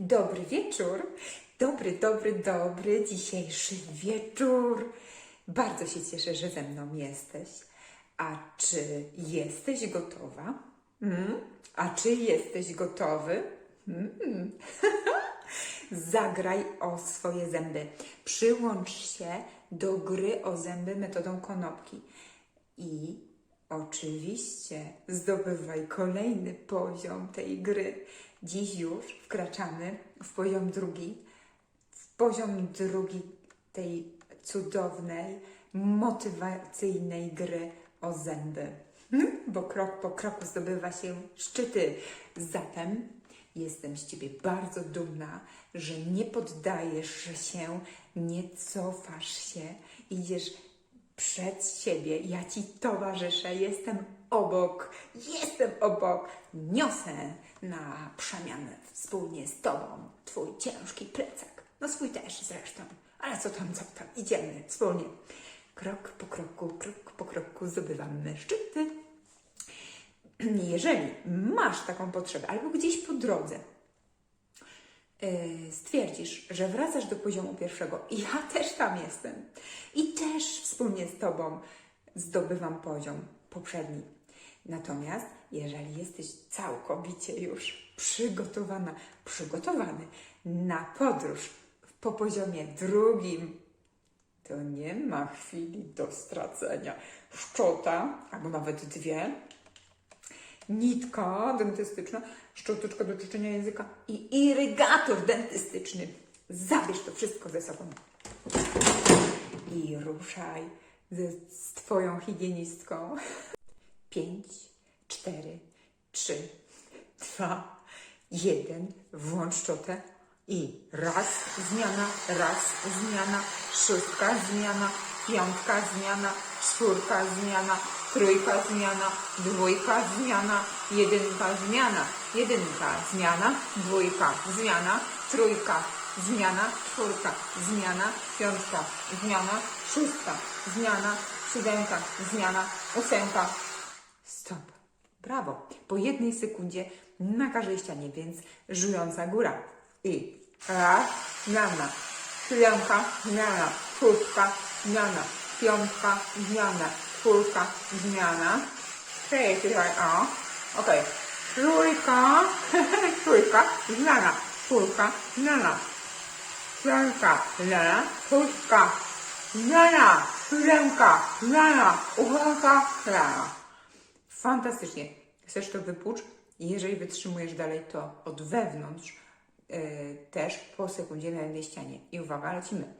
Dobry wieczór. Dobry, dobry, dobry dzisiejszy wieczór. Bardzo się cieszę, że ze mną jesteś. A czy jesteś gotowa? Mm? A czy jesteś gotowy? Mm. Zagraj o swoje zęby. Przyłącz się do gry o zęby metodą konopki. I oczywiście zdobywaj kolejny poziom tej gry. Dziś już wkraczamy w poziom drugi, w poziom drugi tej cudownej, motywacyjnej gry o zęby. Hmm? Bo krok po kroku zdobywa się szczyty. Zatem jestem z Ciebie bardzo dumna, że nie poddajesz się, nie cofasz się, idziesz przed siebie. Ja Ci towarzyszę, jestem obok, jestem obok. Niosę na przemianę wspólnie z Tobą Twój ciężki plecak. No swój też zresztą, ale co tam, co tam, idziemy wspólnie. Krok po kroku, krok po kroku zdobywamy szczyty. Jeżeli masz taką potrzebę, albo gdzieś po drodze yy, stwierdzisz, że wracasz do poziomu pierwszego, i ja też tam jestem, i też wspólnie z Tobą zdobywam poziom poprzedni. Natomiast jeżeli jesteś całkowicie już przygotowana, przygotowany na podróż po poziomie drugim, to nie ma chwili do stracenia. Szczota, albo nawet dwie, nitka dentystyczna, szczoteczka do czyszczenia języka i irygator dentystyczny. Zabierz to wszystko ze sobą i ruszaj ze, z Twoją higienistką. Pięć, cztery, trzy, dwa, jeden. Włącz szczotę i raz zmiana, raz zmiana, szóstka zmiana, piątka zmiana, czwórka zmiana, trójka zmiana, dwójka zmiana, jedynka zmiana, jedynka zmiana, dwójka zmiana, trójka zmiana, czwórka zmiana, piątka zmiana, szóstka zmiana, siódemka zmiana, ósemka Stop. Brawo. Po jednej sekundzie na każdej ścianie, więc żująca góra. I raz, zmiana, siódemka, zmiana, szóstka, zmiana, piątka, zmiana, czwórka, zmiana. Hej, tutaj, o. Okej. Trójka, trójka, zmiana, czwórka, zmiana, piątka, zmiana, szóstka, zmiana, siódemka, zmiana, ósemka, zmiana. Fantastycznie. Chcesz to wypłucz? Jeżeli wytrzymujesz dalej, to od wewnątrz yy, też po sekundzie na jednej ścianie. I uwaga, lecimy.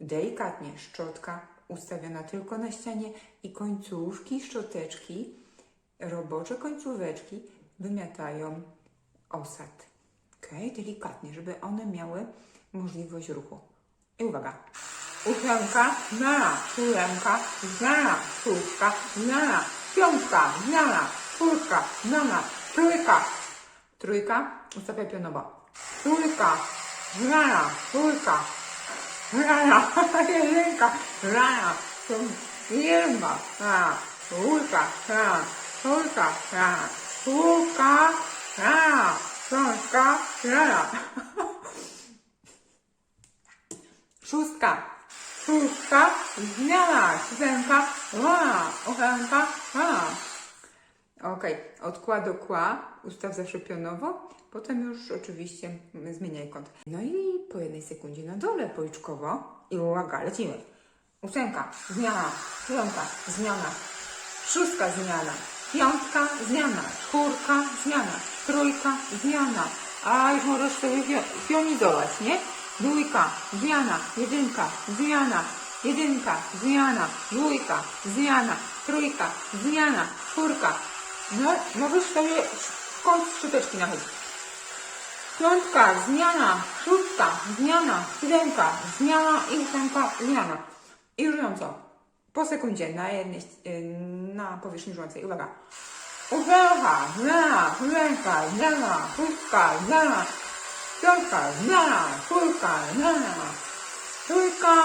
Delikatnie szczotka ustawiona tylko na ścianie i końcówki szczoteczki, robocze końcóweczki wymiatają osad. Ok, delikatnie, żeby one miały możliwość ruchu. I uwaga. Ósemka, zmiana, siódemka, zmiana, szóstka, zmiana, piątka, zmiana, czwórka, zmiana, trójka. Trójka, ustawiaj pionowo. Trójka, zmiana, trójka, zmiana, jedynka, zmiana, jedynka, zmiana, trójka, zmiana, trójka, zmiana, czwórka, zmiana, piątka, zmiana. Szóstka. Szóstka. Zmiana. Siódemka. Zmiana. Ósemka. Zmiana. Ok. Od kła do kła ustaw zawsze pionowo. Potem już oczywiście zmieniaj kąt. No i po jednej sekundzie na dole policzkowo. I uwaga, lecimy. Ósemka. Zmiana. Siódemka. Zmiana. Szóstka zmiana. Piątka zmiana. Czwórka zmiana. Trójka zmiana. A już możesz sobie pio- pionizować, nie? Dwójka, zmiana, jedynka, zmiana, jedynka, zmiana, dwójka, zmiana, trójka, zmiana, czwórka. No, możesz sobie w kąt szczyteczki nachylić. Piątka, zmiana, szóstka, zmiana, siódemka, zmiana i ósemka, zmiana. I żyjąco. Po sekundzie na jednej, y, na powierzchni żyjącej. Uwaga. Ósemka, zmiana, siódemka, zmiana, szóstka, zmiana, czwórka, zmiana, trójka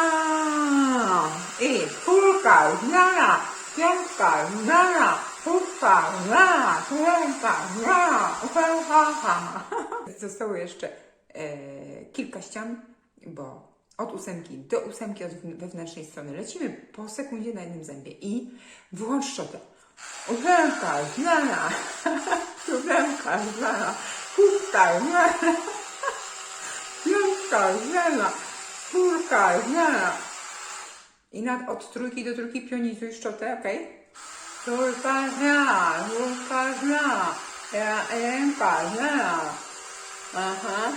i czwórka, zmiana, piątka, zmiana, szóstka, zmiana, siódemka, zmiana, ósemka. Zostało jeszcze e, kilka ścian, bo od ósemki do ósemki od wewnętrznej strony. Lecimy po sekundzie na jednym zębie i wyłącz szczotę. Ósemka, zmiana, siódemka, zmiana, szóstka, zmiana, piątka, zmiana, czwórka, zmiana. I nad, od trójki do trójki pionizuj szczotę, ok? Trójka, zmiana, trójka, zmiana, jedynka, zmiana. Aha.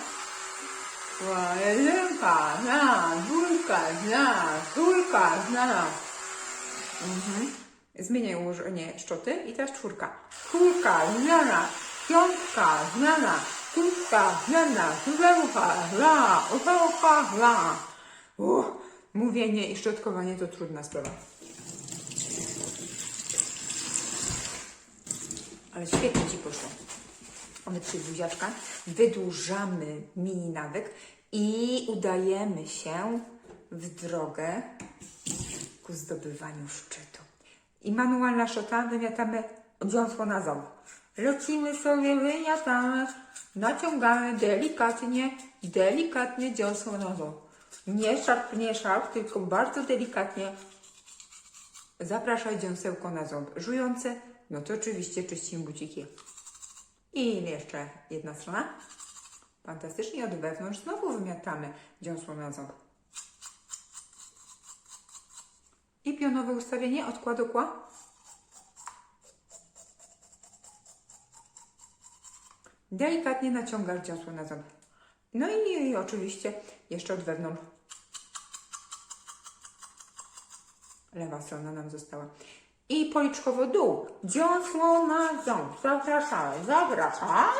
Jedynka, zmiana, dwójka, zmiana, trójka, zmiana. Mhm. Zmieniaj ułożenie szczoty i teraz czwórka. Czwórka, zmiana, piątka, zmiana, zmiana, siódemka, zmiana, ósemka, zmiana. Uff, mówienie i szczotkowanie to trudna sprawa. Ale świetnie Ci poszło. Mamy trzy buziaczka. Wydłużamy mini nawyk i udajemy się w drogę ku zdobywaniu szczytu. I manualna szota, wymiatamy dziąsło na ząb. Lecimy sobie, wymiatamy, naciągamy delikatnie, delikatnie dziąsło na ząb. Nie szarp, nie szarp, tylko bardzo delikatnie zapraszaj dziąsełko na ząb. Żujące, no to oczywiście czyścimy buciki. I jeszcze jedna strona. Fantastycznie od wewnątrz znowu wymiatamy dziąsło na ząb. I pionowe ustawienie od kła do kła. Delikatnie naciągasz dziąsło na ząb. No i, i oczywiście jeszcze od wewnątrz. Lewa strona nam została. I policzkowo dół. Dziąsło na ząb. Zapraszamy, zapraszamy,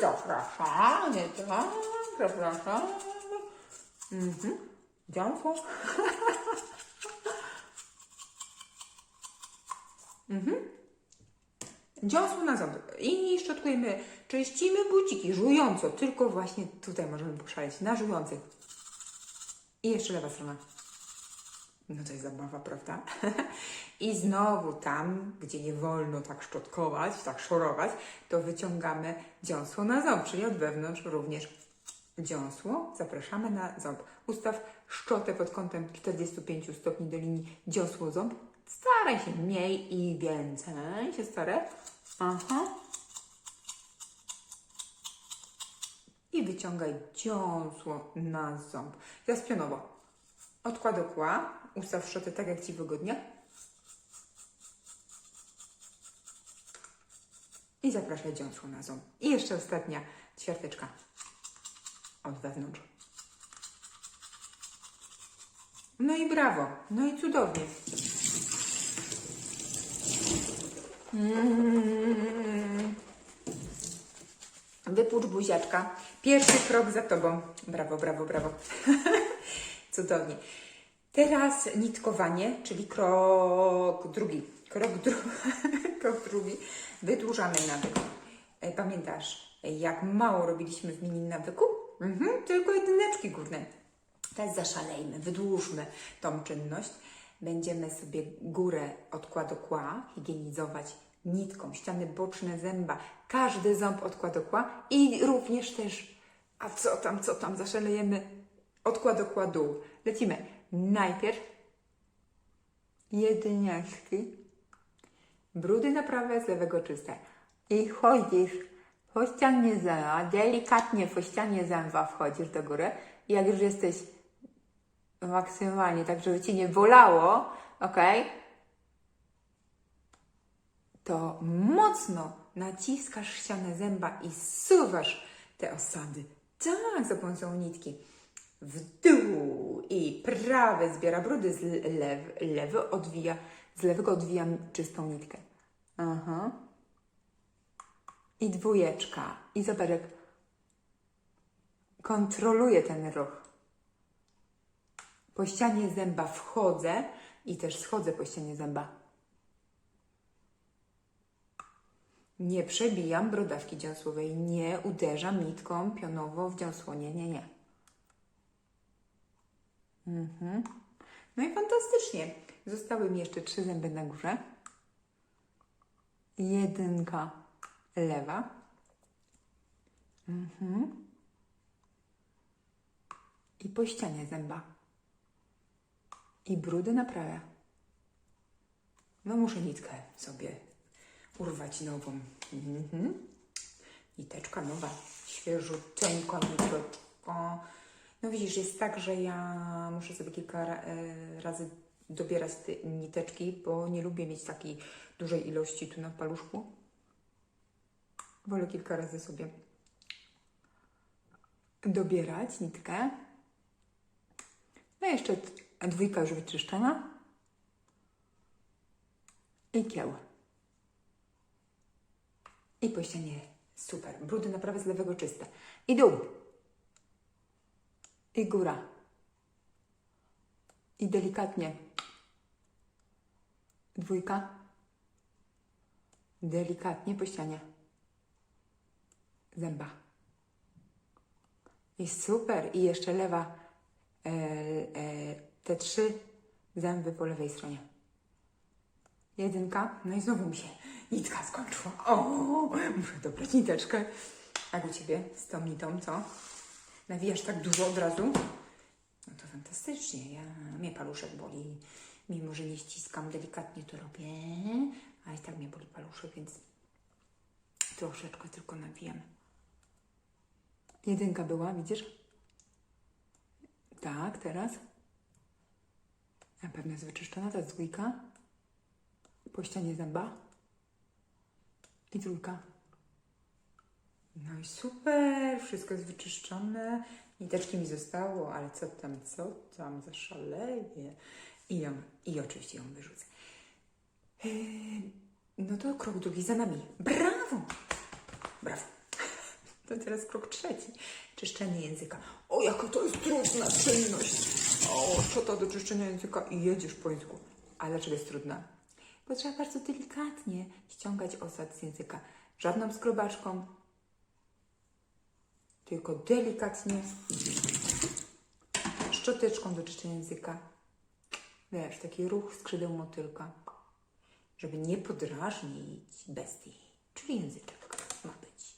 zapraszamy, tak, zapraszamy. Mhm. Dziąsło. Dziąsło na ząb. I szczotkujemy, czyścimy buciki żująco. Tylko właśnie tutaj możemy poszaleć. Na żujących. I jeszcze lewa strona. No to jest zabawa, prawda? I znowu tam, gdzie nie wolno tak szczotkować, tak szorować, to wyciągamy dziąsło na ząb, czyli od wewnątrz również dziąsło. Zapraszamy na ząb. Ustaw szczotę pod kątem 45 stopni do linii dziąsło-ząb. Staraj się mniej i więcej się staraj. Aha. I wyciągaj dziąsło na ząb. Teraz pionowo. Od kła do kła. Ustaw szczotę tak, jak Ci wygodnie. I zapraszaj dziąsło na ząb. I jeszcze ostatnia ćwiarteczka. Od wewnątrz. No i brawo. No i cudownie. Mm. Wypucz buziaczka. Pierwszy krok za tobą. Brawo, brawo, brawo. Cudownie. Teraz nitkowanie, czyli krok drugi. Krok, dru krok drugi. Wydłużamy nawyk. E, Pamiętasz, jak mało robiliśmy w mini nawyku? Mhm, tylko jedyneczki górne. Teraz zaszalejmy, wydłużmy tą czynność. Będziemy sobie górę od kła do kła higienizować nitką, ściany boczne zęba, każdy ząb od kła do kła i również też, a co tam, co tam, zaszalejemy od kła do kła dół. Lecimy. Najpierw jedyniaczki, brudy na prawe, z lewego czyste. I chodzisz po ścianie zęba, delikatnie po ścianie zęba wchodzisz do góry. I jak już jesteś maksymalnie, tak żeby Ci nie bolało, ok? To mocno naciskasz ścianę zęba i suwasz te osady. Tak, za pomocą nitki. W dół i prawy zbiera brudy, z lew, lewy odwija, z lewego odwijam czystą nitkę. Aha. I dwójeczka. I zobacz, jak kontroluję ten ruch. Po ścianie zęba wchodzę i też schodzę po ścianie zęba. Nie przebijam brodawki dziąsłowej, nie uderzam nitką pionowo w dziąsło. Nie, nie, nie. Mhm. No i fantastycznie. Zostały mi jeszcze trzy zęby na górze. Jedynka lewa. Mhm. I po ścianie zęba. I brudy naprawia. No muszę nitkę sobie urwać nową. Mhm. Niteczka nowa, świeżuteńka niteczka. No widzisz, jest tak, że ja muszę sobie kilka e, razy dobierać te niteczki, bo nie lubię mieć takiej dużej ilości tu na paluszku. Wolę kilka razy sobie dobierać nitkę. No jeszcze dwójka już wyczyszczona. I kieł. I po ścianie super. Brudy naprawdę z lewego czyste. I dół. I góra. I delikatnie. Dwójka. Delikatnie po ścianie. Zęba. I super. I jeszcze lewa. E, e, te trzy zęby po lewej stronie. Jedynka. No i znowu mi się nitka skończyła. O, muszę dobrać niteczkę. Jak u Ciebie z tą nitą, co? Nawijasz tak dużo od razu? No to fantastycznie. Ja, mnie paluszek boli. Mimo, że nie ściskam, delikatnie to robię. A i tak mnie boli paluszek, więc troszeczkę tylko nawijam. Jedynka była, widzisz? Tak, teraz. Na pewno jest wyczyszczona, jest dwójka. Po ścianie zęba. I trójka. No i super, wszystko jest wyczyszczone. Niteczki mi zostało, ale co tam, co tam, zaszaleję. I, ją, I oczywiście ją wyrzucę. Eee, no to krok drugi za nami. Brawo! Brawo. To teraz krok trzeci. Czyszczenie języka. O, jaka to jest trudna czynność. O, co to do czyszczenia języka i jedziesz po języku. Ale dlaczego jest trudna? Bo trzeba bardzo delikatnie ściągać osad z języka. Żadną skrobaczką, tylko delikatnie szczoteczką do czyszczenia języka. Wiesz, taki ruch skrzydeł motylka, żeby nie podrażnić bestii, czyli języczek ma być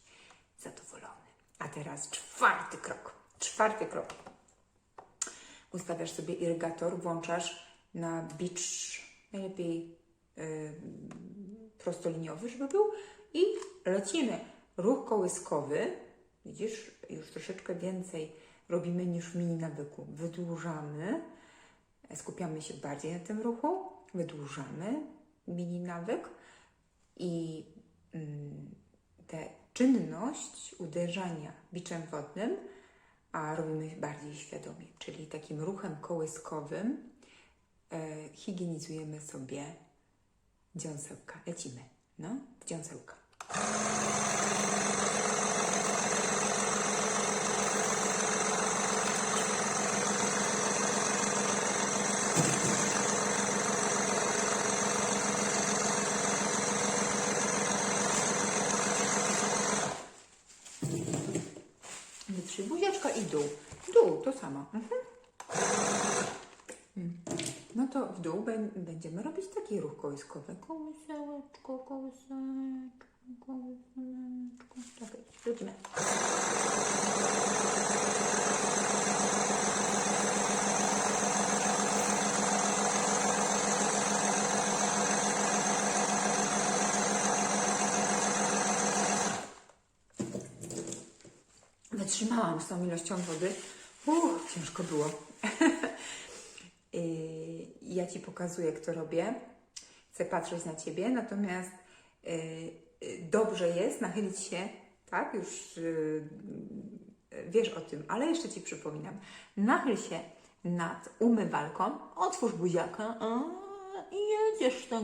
zadowolony. A teraz czwarty krok. Czwarty krok. Ustawiasz sobie irygator, włączasz na beach, najlepiej prostoliniowy, żeby był. I lecimy. Ruch kołyskowy, widzisz, już troszeczkę więcej robimy niż w mini nawyku. Wydłużamy, skupiamy się bardziej na tym ruchu, wydłużamy mini nawyk. I mm, tę czynność uderzania biczem wodnym, a robimy bardziej świadomie, czyli takim ruchem kołyskowym e, higienizujemy sobie dziąsełka. Lecimy, no, w dziąsełka. Wytrzyj buziaczka i dół. Dół, to samo. Mhm. To w dół bę- będziemy robić taki ruch kołyskowy. Kołysełeczko, kołysełeczko, kołysełeczko. Wytrzymałam z tą ilością wody. Uff, ciężko było. Ja Ci pokazuję, jak to robię. Chcę patrzeć na Ciebie, natomiast yy, yy, dobrze jest nachylić się, tak? Już yy, wiesz o tym, ale jeszcze Ci przypominam. Nachyl się nad umywalką, otwórz buziaka a, i jedziesz tak,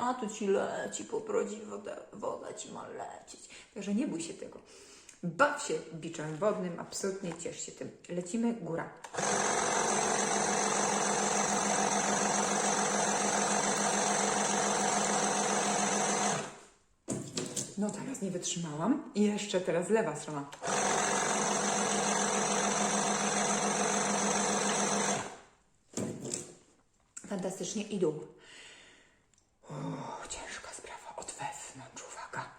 a tu Ci leci po brodzie woda, woda Ci ma lecieć. Także nie bój się tego. Baw się biczem wodnym, absolutnie ciesz się tym. Lecimy góra. No teraz nie wytrzymałam. I jeszcze teraz lewa strona. Fantastycznie i dół. Uuu, ciężka sprawa od wewnątrz, uwaga.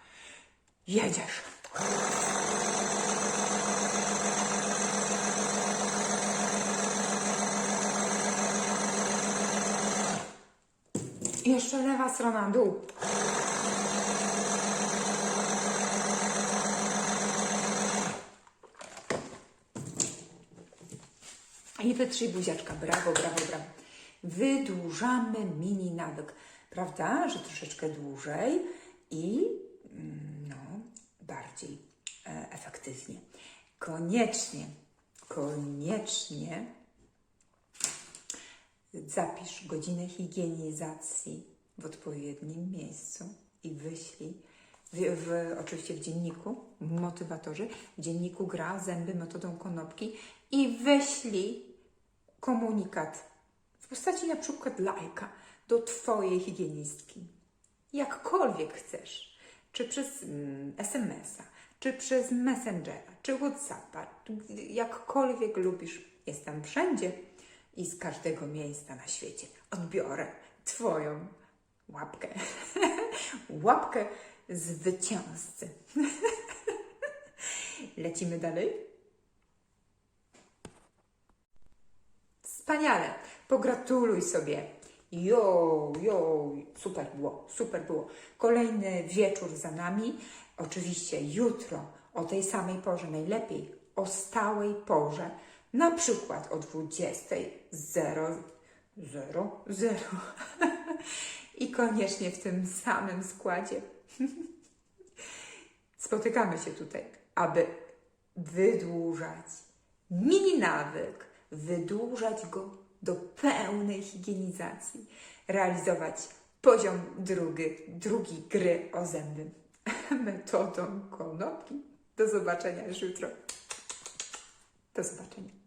Jedziesz. Jeszcze lewa strona, dół. I wytrzyj buziaczka. Brawo, brawo, brawo. Wydłużamy mini nawyk. Prawda, że troszeczkę dłużej i mm, no, bardziej e, efektywnie. Koniecznie, koniecznie zapisz godzinę higienizacji w odpowiednim miejscu i wyślij. W, w, oczywiście w dzienniku, w motywatorze, w dzienniku gra zęby metodą konopki i wyślij komunikat w postaci na przykład lajka do Twojej higienistki. Jakkolwiek chcesz. Czy przez mm, SMS-a, czy przez Messengera, czy Whatsappa, jakkolwiek lubisz. Jestem wszędzie i z każdego miejsca na świecie odbiorę Twoją łapkę. łapkę zwycięzcy. Lecimy dalej. Wspaniale. Pogratuluj sobie. Jo, jo, super było, super było. Kolejny wieczór za nami. Oczywiście jutro o tej samej porze, najlepiej o stałej porze, na przykład o 20.00. 0, 0. I koniecznie w tym samym składzie. Spotykamy się tutaj, aby wydłużać mini nawyk, wydłużać go do pełnej higienizacji, realizować poziom drugi, drugi gry o zęby metodą konopki. Do zobaczenia już jutro. Do zobaczenia.